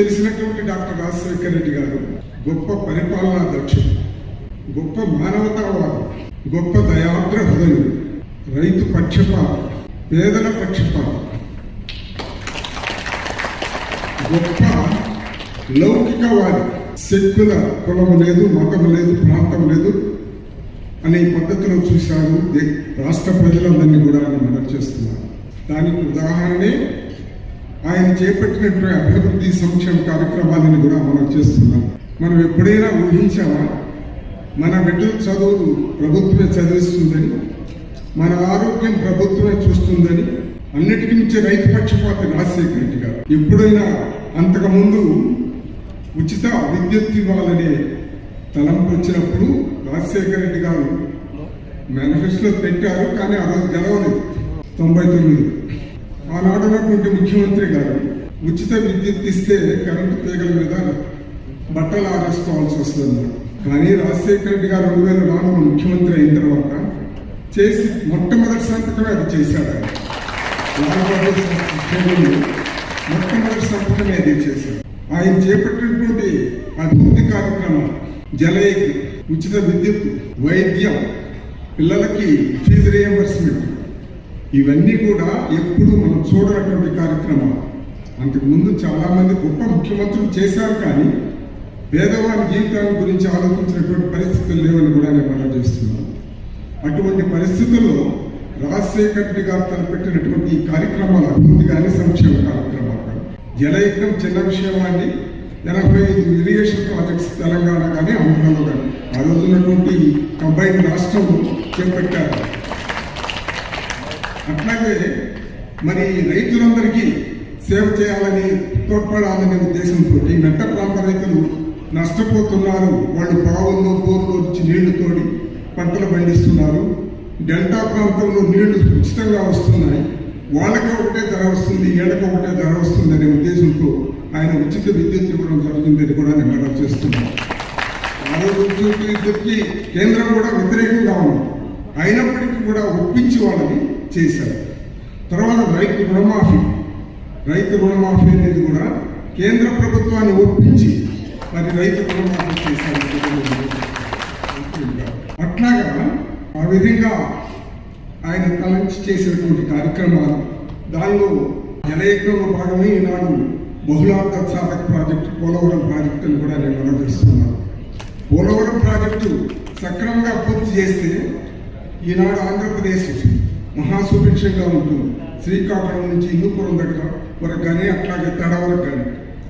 తెలిసినటువంటి డాక్టర్ రాజశేఖర రెడ్డి గారు గొప్ప పరిపాలనా దక్షుడు గొప్ప మానవతావాది గొప్ప దయాద్ర హృదయం రైతు పక్షపాత పేదల పక్షపాత గొప్ప లౌకికవాది శక్తుల కులము లేదు మతం లేదు ప్రాంతం లేదు అనే పద్ధతిలో చూశారు రాష్ట్ర ప్రజలందరినీ కూడా ఆయన మద్దతు చేస్తున్నారు దానికి ఉదాహరణే ఆయన చేపట్టినటువంటి అభివృద్ధి సంక్షేమ కార్యక్రమాలను కూడా మనం చేస్తున్నాం. మనం ఎప్పుడైనా ఊహించామా? మన బిడ్డల చదువులు ప్రభుత్వమే చదివిస్తుందని మన ఆరోగ్యం ప్రభుత్వమే చూస్తుందని అన్నిటికీ మించి రైతు పక్షపాత రాజశేఖర రెడ్డి గారు. ఎప్పుడైనా అంతకుముందు ఉచిత విద్యుత్ ఇవ్వాలనే తలంపు వచ్చినప్పుడు రాజశేఖర రెడ్డి గారు మేనిఫెస్టోలో పెట్టారు కానీ ఆ రోజు గెలవలేదు. తొంభై తొమ్మిది. ఆనాడు ఉన్నటువంటి ముఖ్యమంత్రి గారు ఉచిత విద్యుత్ ఇస్తే కరెంటు తీగల మీద బట్టలు ఆరేసుకోవాల్సి వస్తుంది కానీ రాజశేఖర రెడ్డి గారు రెండు వేల నాలుగులో ముఖ్యమంత్రి అయిన తర్వాత చేసి మొట్టమొదటి సంతకమే అది చేశాడు మొట్టమొదటి సంతకమే అది చేశాడు ఆయన చేపట్టినటువంటి అభివృద్ధి కార్యక్రమాలు జలయజ్ఞ ఉచిత విద్యుత్ వైద్యం పిల్లలకి ఫీజు రియంబర్స్మెంట్ ఇవన్నీ కూడా ఎప్పుడు మనం చూడనటువంటి కార్యక్రమాలు. అంతకుముందు చాలామంది గొప్ప ముఖ్యమంత్రులు చేశారు కానీ పేదవారి జీవితాన్ని గురించి ఆలోచించినటువంటి పరిస్థితులు లేవని కూడా నేను మనం చేస్తున్నాను అటువంటి పరిస్థితుల్లో రాజశేఖర్ రెడ్డి గారు తలపెట్టినటువంటి ఈ కార్యక్రమాలు అభివృద్ధి కానీ సంక్షేమ కార్యక్రమాలు. కానీ జలయజ్ఞం చిన్న విషయం ఎనభై ఐదు ఇరిగేషన్ ప్రాజెక్ట్స్ తెలంగాణ కానీ ఆంధ్రలో కానీ ఆ రోజు కంబైన్ రాష్ట్రం చేపట్టారు. అట్లాగే మరి రైతులందరికీ సేవ చేయాలని తోడ్పడాలనే ఉద్దేశంతో మెట్ట ప్రాంత రైతులు నష్టపోతున్నారు. వాళ్ళు బావుల్లో బోర్లు నుంచి నీళ్ళు తోడి పంటలు పండిస్తున్నారు. డెల్టా ప్రాంతంలో నీళ్ళు ఉచితంగా వస్తున్నాయి. వాళ్ళకి ఒకటే ధర వస్తుంది ఏళ్ళకి ఒకటే ధర వస్తుంది అనే ఉద్దేశంతో ఆయన ఉచిత విద్యుత్ ఇవ్వడం జరుగుతుందని కూడా నేను చేస్తున్నారు. చేస్తున్నాను ఆ రోజు ఉచిత విద్యుత్కి కేంద్రం కూడా వ్యతిరేకంగా ఉంది. అయినప్పటికీ కూడా ఒప్పించి వాళ్ళని చేశారు. తర్వాత రైతు రుణమాఫీ. రైతు రుణమాఫీ అనేది కూడా కేంద్ర ప్రభుత్వాన్ని ఒప్పించి మరి రైతు రుణమాఫీ చేశారు. అట్లాగా ఆ విధంగా ఆయన తలంచి చేసినటువంటి కార్యక్రమాలు దానిలో జలయజ్ఞంలో భాగమే ఈనాడు బహుళార్థ సాధక ప్రాజెక్టు పోలవరం ప్రాజెక్టు అని కూడా నేను నిర్వహిస్తున్నాను పోలవరం ప్రాజెక్టు సక్రమంగా పూర్తి చేస్తే ఈనాడు ఆంధ్రప్రదేశ్ మహాసుభిక్షంగా ఉంటుంది. శ్రీకాకుళం నుంచి హిందూపురం దగ్గర. వరకు కానీ అట్లాగే తడ వరకు కానీ